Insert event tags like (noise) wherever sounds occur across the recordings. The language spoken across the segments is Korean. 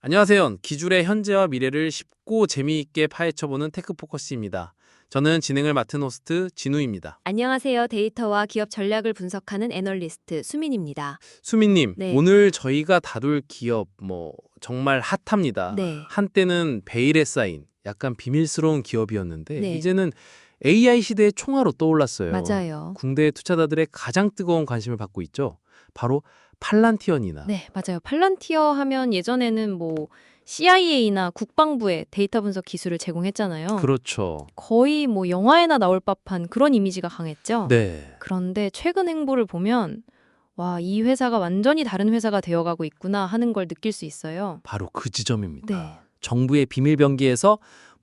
안녕하세요. 기술의 현재와 미래를 쉽고 재미있게 파헤쳐보는 테크포커스입니다. 저는 진행을 맡은 호스트 진우입니다. 안녕하세요. 데이터와 기업 전략을 분석하는 애널리스트 수민입니다. 수민님, 네. 오늘 저희가 다룰 기업 뭐 정말 핫합니다. 네. 한때는 베일에 쌓인 약간 비밀스러운 기업이었는데 네. 이제는 AI 시대의 총화로 떠올랐어요. 맞아요. 국내 투자자들의 가장 뜨거운 관심을 받고 있죠. 바로 팔란티언이나 네, 맞아요. 팔란티어 하면 예전에는 뭐 CIA나 국방부에 데이터 분석 기술을 제공했잖아요. 그렇죠. 거의 뭐 영화에나 나올 법한 그런 이미지가 강했죠. 네. 그런데 최근 행보를 보면 와, 이 회사가 완전히 다른 회사가 되어가고 있구나 하는 걸 느낄 수 있어요. 바로 그 지점입니다. 네. 정부의 비밀 병기에서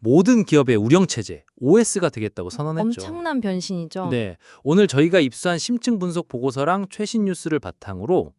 모든 기업의 우령 체제 OS가 되겠다고 선언했죠. 엄청난 변신이죠. 네, 오늘 저희가 입수한 심층 분석 보고서랑 최신 뉴스를 바탕으로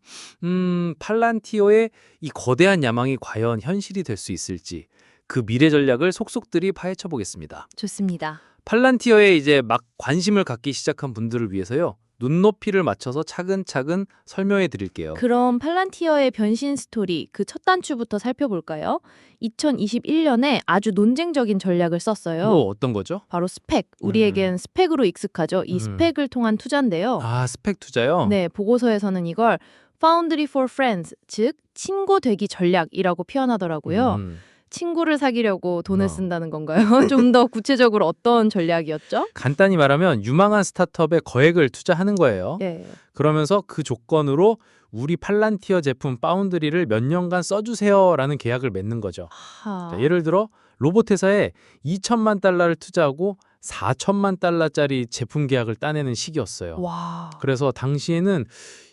음, 팔란티어의 이 거대한 야망이 과연 현실이 될 수 있을지 그 미래 전략을 속속들이 파헤쳐 보겠습니다. 좋습니다. 팔란티어에 이제 막 관심을 갖기 시작한 분들을 위해서요. 눈높이를 맞춰서 차근차근 설명해 드릴게요. 그럼 팔란티어의 변신 스토리 그 첫 단추부터 살펴볼까요? 2021년에 아주 논쟁적인 전략을 썼어요. 뭐 어떤 거죠? 바로 스펙. 우리에겐 스펙으로 익숙하죠. 이 음. 스펙을 통한 투자인데요. 아, 스펙 투자요? 네, 보고서에서는 이걸 Foundry for Friends, 즉 친구 되기 전략이라고 표현하더라고요. 음. 친구를 사귀려고 돈을 어. 쓴다는 건가요? (laughs) 좀 더 구체적으로 어떤 전략이었죠? 간단히 말하면 유망한 스타트업에 거액을 투자하는 거예요. 네. 그러면서 그 조건으로 우리 팔란티어 제품 파운드리를 몇 년간 써주세요라는 계약을 맺는 거죠. 하. 자, 예를 들어 로봇 회사에 2천만 달러를 투자하고 4천만 달러짜리 제품 계약을 따내는 시기였어요. 와. 그래서 당시에는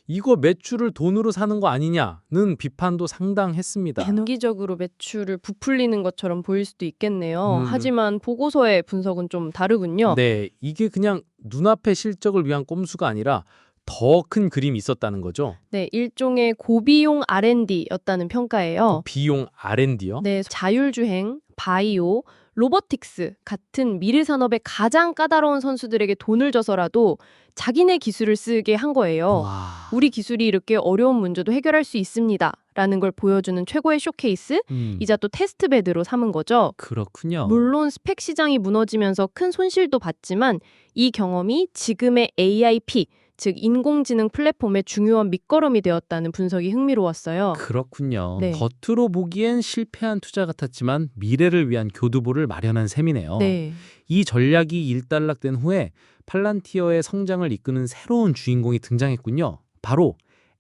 이거 매출을 돈으로 사는 거 아니냐는 비판도 상당했습니다. 단기적으로 매출을 부풀리는 것처럼 보일 수도 있겠네요. 음. 하지만 보고서의 분석은 좀 다르군요. 네, 이게 그냥 눈앞의 실적을 위한 꼼수가 아니라 더 큰 그림이 있었다는 거죠. 네, 일종의 고비용 R&D였다는 평가예요. 비용 R&D요? 네, 자율주행, 바이오, 로보틱스 같은 미래 산업의 가장 까다로운 선수들에게 돈을 줘서라도 자기네 기술을 쓰게 한 거예요. 와. 우리 기술이 이렇게 어려운 문제도 해결할 수 있습니다. 라는 걸 보여주는 최고의 쇼케이스, 음, 이자 또 테스트베드로 삼은 거죠. 그렇군요. 물론 스펙 시장이 무너지면서 큰 손실도 봤지만 이 경험이 지금의 AIP, 즉 인공지능 플랫폼의 중요한 밑거름이 되었다는 분석이 흥미로웠어요. 그렇군요. 네. 겉으로 보기엔 실패한 투자 같았지만 미래를 위한 교두보를 마련한 셈이네요. 네. 이 전략이 일단락된 후에 팔란티어의 성장을 이끄는 새로운 주인공이 등장했군요. 바로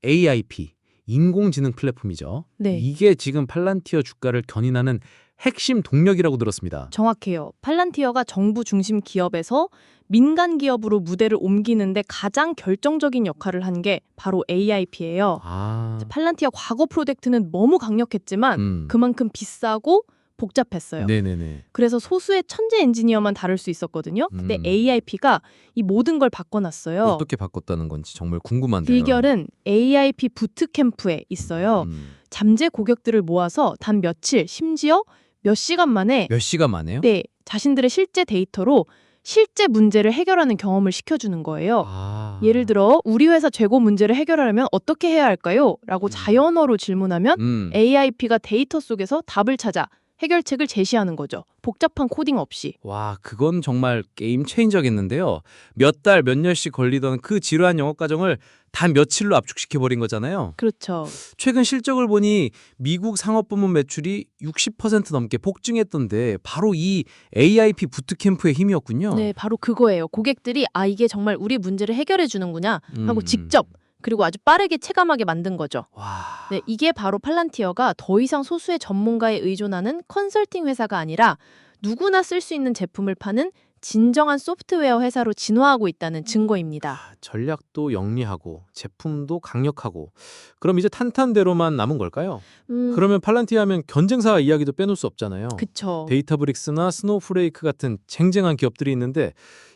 AIP, 인공지능 플랫폼이죠. 네. 이게 지금 팔란티어 주가를 견인하는 핵심 동력이라고 들었습니다. 정확해요. 팔란티어가 정부 중심 기업에서 민간 기업으로 무대를 옮기는데 가장 결정적인 역할을 한 게 바로 AIP예요. 아, 팔란티어 과거 프로젝트는 너무 강력했지만 음. 그만큼 비싸고 복잡했어요. 네네네. 그래서 소수의 천재 엔지니어만 다룰 수 있었거든요. 근데 음. AIP가 이 모든 걸 바꿔놨어요. 어떻게 바꿨다는 건지 정말 궁금한데요. 비결은 AIP 부트캠프에 있어요. 음. 잠재 고객들을 모아서 단 며칠, 심지어 몇 시간 만에 몇 시간 만에요? 네, 자신들의 실제 데이터로 실제 문제를 해결하는 경험을 시켜주는 거예요. 아. 예를 들어 우리 회사 재고 문제를 해결하려면 어떻게 해야 할까요? 라고 음. 자연어로 질문하면 음. AIP가 데이터 속에서 답을 찾아 해결책을 제시하는 거죠. 복잡한 코딩 없이. 와, 그건 정말 게임 체인저겠는데요. 몇 달, 몇 년씩 걸리던 그 지루한 영업 과정을 단 며칠로 압축시켜 버린 거잖아요. 그렇죠. 최근 실적을 보니 미국 상업 부문 매출이 60% 넘게 폭증했던데 바로 이 AIP 부트캠프의 힘이었군요. 네, 바로 그거예요. 고객들이 아 이게 정말 우리 문제를 해결해 주는구나 하고 음. 직접 그리고 아주 빠르게 체감하게 만든 거죠. 와. 네, 이게 바로 팔란티어가 더 이상 소수의 전문가에 의존하는 컨설팅 회사가 아니라 누구나 쓸 수 있는 제품을 파는 진정한 소프트웨어 회사로 진화하고 있다는 증거입니다. 아, 전략도 영리하고 제품도 강력하고 그럼 이제 탄탄대로만 남은 걸까요? 음, 그러면 팔란티 하면 경쟁사 이야기도 빼놓을 수 없잖아요. 그쵸. 데이터브릭스나 스노우프레이크 같은 쟁쟁한 기업들이 있는데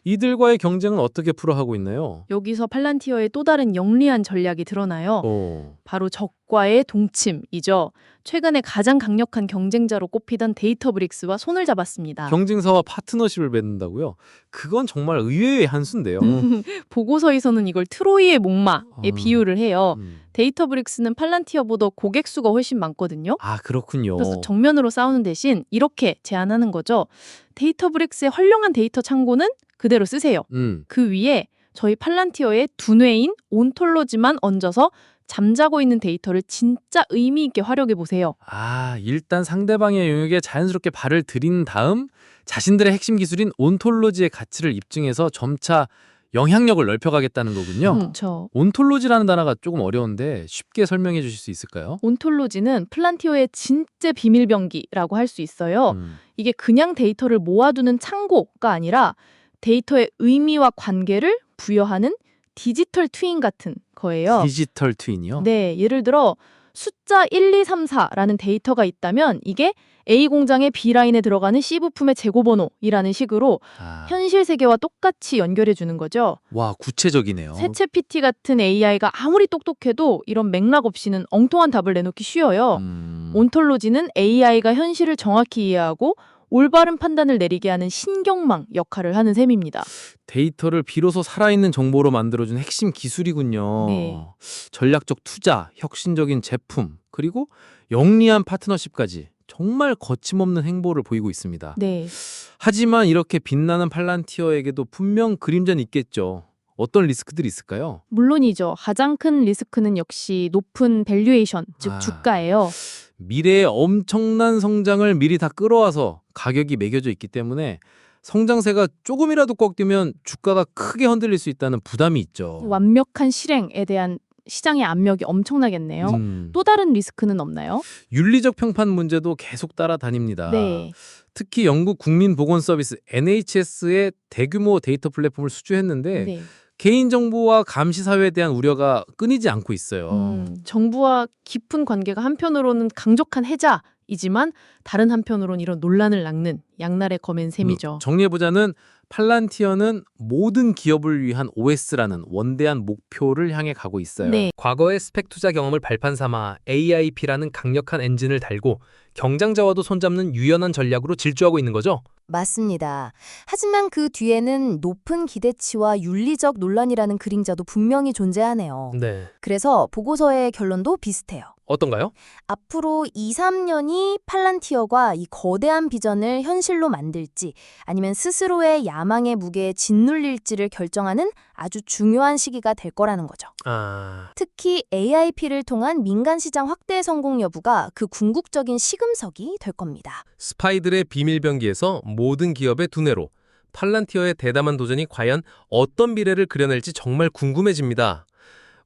이들과의 경쟁은 어떻게 풀어하고 있나요? 여기서 팔란티어의 또 다른 영리한 전략이 드러나요. 어. 바로 적과의 동침이죠. 최근에 가장 강력한 경쟁자로 꼽히던 데이터브릭스와 손을 잡았습니다. 경쟁사와 파트너십을 맺는다고요? 그건 정말 의외의 한 수인데요. (laughs) 보고서에서는 이걸 트로이의 목마에 아. 비유를 해요. 음. 데이터브릭스는 팔란티어보다 고객 수가 훨씬 많거든요. 아 그렇군요. 그래서 정면으로 싸우는 대신 이렇게 제안하는 거죠. 데이터브릭스의 헐렁한 데이터 창고는 그대로 쓰세요. 음. 그 위에 저희 팔란티어의 두뇌인 온톨로지만 얹어서 잠자고 있는 데이터를 진짜 의미 있게 활용해 보세요. 아 일단 상대방의 영역에 자연스럽게 발을 들인 다음 자신들의 핵심 기술인 온톨로지의 가치를 입증해서 점차 영향력을 넓혀가겠다는 거군요. 음. 그렇죠. 온톨로지라는 단어가 조금 어려운데 쉽게 설명해 주실 수 있을까요? 온톨로지는 플란티오의 진짜 비밀병기라고 할 수 있어요. 음. 이게 그냥 데이터를 모아두는 창고가 아니라 데이터의 의미와 관계를 부여하는 디지털 트윈 같은 거예요. 디지털 트윈이요? 네, 예를 들어 숫자 1, 2, 3, 4라는 데이터가 있다면 이게 A 공장의 B 라인에 들어가는 C 부품의 재고 번호이라는 식으로 아, 현실 세계와 똑같이 연결해 주는 거죠. 와 구체적이네요. 세체 PT 같은 AI가 아무리 똑똑해도 이런 맥락 없이는 엉뚱한 답을 내놓기 쉬워요. 음. 온톨로지는 AI가 현실을 정확히 이해하고 올바른 판단을 내리게 하는 신경망 역할을 하는 셈입니다. 데이터를 비로소 살아있는 정보로 만들어준 핵심 기술이군요. 네. 전략적 투자, 혁신적인 제품, 그리고 영리한 파트너십까지 정말 거침없는 행보를 보이고 있습니다. 네. 하지만 이렇게 빛나는 팔란티어에게도 분명 그림자는 있겠죠. 어떤 리스크들이 있을까요? 물론이죠. 가장 큰 리스크는 역시 높은 밸류에이션, 즉 아. 주가예요. 미래의 엄청난 성장을 미리 다 끌어와서 가격이 매겨져 있기 때문에 성장세가 조금이라도 꺾이면 주가가 크게 흔들릴 수 있다는 부담이 있죠. 완벽한 실행에 대한 시장의 압력이 엄청나겠네요. 음. 또 다른 리스크는 없나요? 윤리적 평판 문제도 계속 따라다닙니다. 네. 특히 영국 국민보건서비스 NHS의 대규모 데이터 플랫폼을 수주했는데 네. 개인정보와 감시사회에 대한 우려가 끊이지 않고 있어요. 음, 정부와 깊은 관계가 한편으로는 강력한 해자 이지만 다른 한편으로는 이런 논란을 낳는 양날의 검인 셈이죠. 음, 정리해보자는 팔란티어는 모든 기업을 위한 OS라는 원대한 목표를 향해 가고 있어요. 네. 과거의 스펙 투자 경험을 발판 삼아 AIP라는 강력한 엔진을 달고 경쟁자와도 손잡는 유연한 전략으로 질주하고 있는 거죠. 맞습니다. 하지만 그 뒤에는 높은 기대치와 윤리적 논란이라는 그림자도 분명히 존재하네요. 네. 그래서 보고서의 결론도 비슷해요. 어떤가요? 앞으로 2, 3년이 팔란티어가 이 거대한 비전을 현실로 만들지 아니면 스스로의 야망의 무게에 짓눌릴지를 결정하는 아주 중요한 시기가 될 거라는 거죠. 아, 특히 AIP를 통한 민간 시장 확대 성공 여부가 그 궁극적인 시금석이 될 겁니다. 스파이들의 비밀병기에서 모든 기업의 두뇌로 팔란티어의 대담한 도전이 과연 어떤 미래를 그려낼지 정말 궁금해집니다.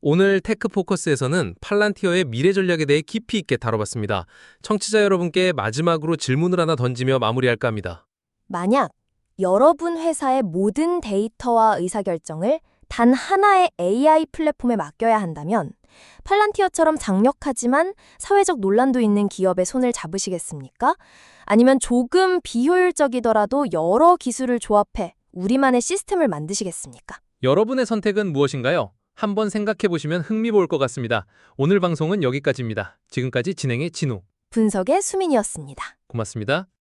오늘 테크 포커스에서는 팔란티어의 미래 전략에 대해 깊이 있게 다뤄봤습니다. 청취자 여러분께 마지막으로 질문을 하나 던지며 마무리할까 합니다. 만약 여러분 회사의 모든 데이터와 의사결정을 단 하나의 AI 플랫폼에 맡겨야 한다면 팔란티어처럼 강력하지만 사회적 논란도 있는 기업의 손을 잡으시겠습니까? 아니면 조금 비효율적이더라도 여러 기술을 조합해 우리만의 시스템을 만드시겠습니까? 여러분의 선택은 무엇인가요? 한번 생각해 보시면 흥미로울 것 같습니다. 오늘 방송은 여기까지입니다. 지금까지 진행의 진우. 분석의 수민이었습니다. 고맙습니다.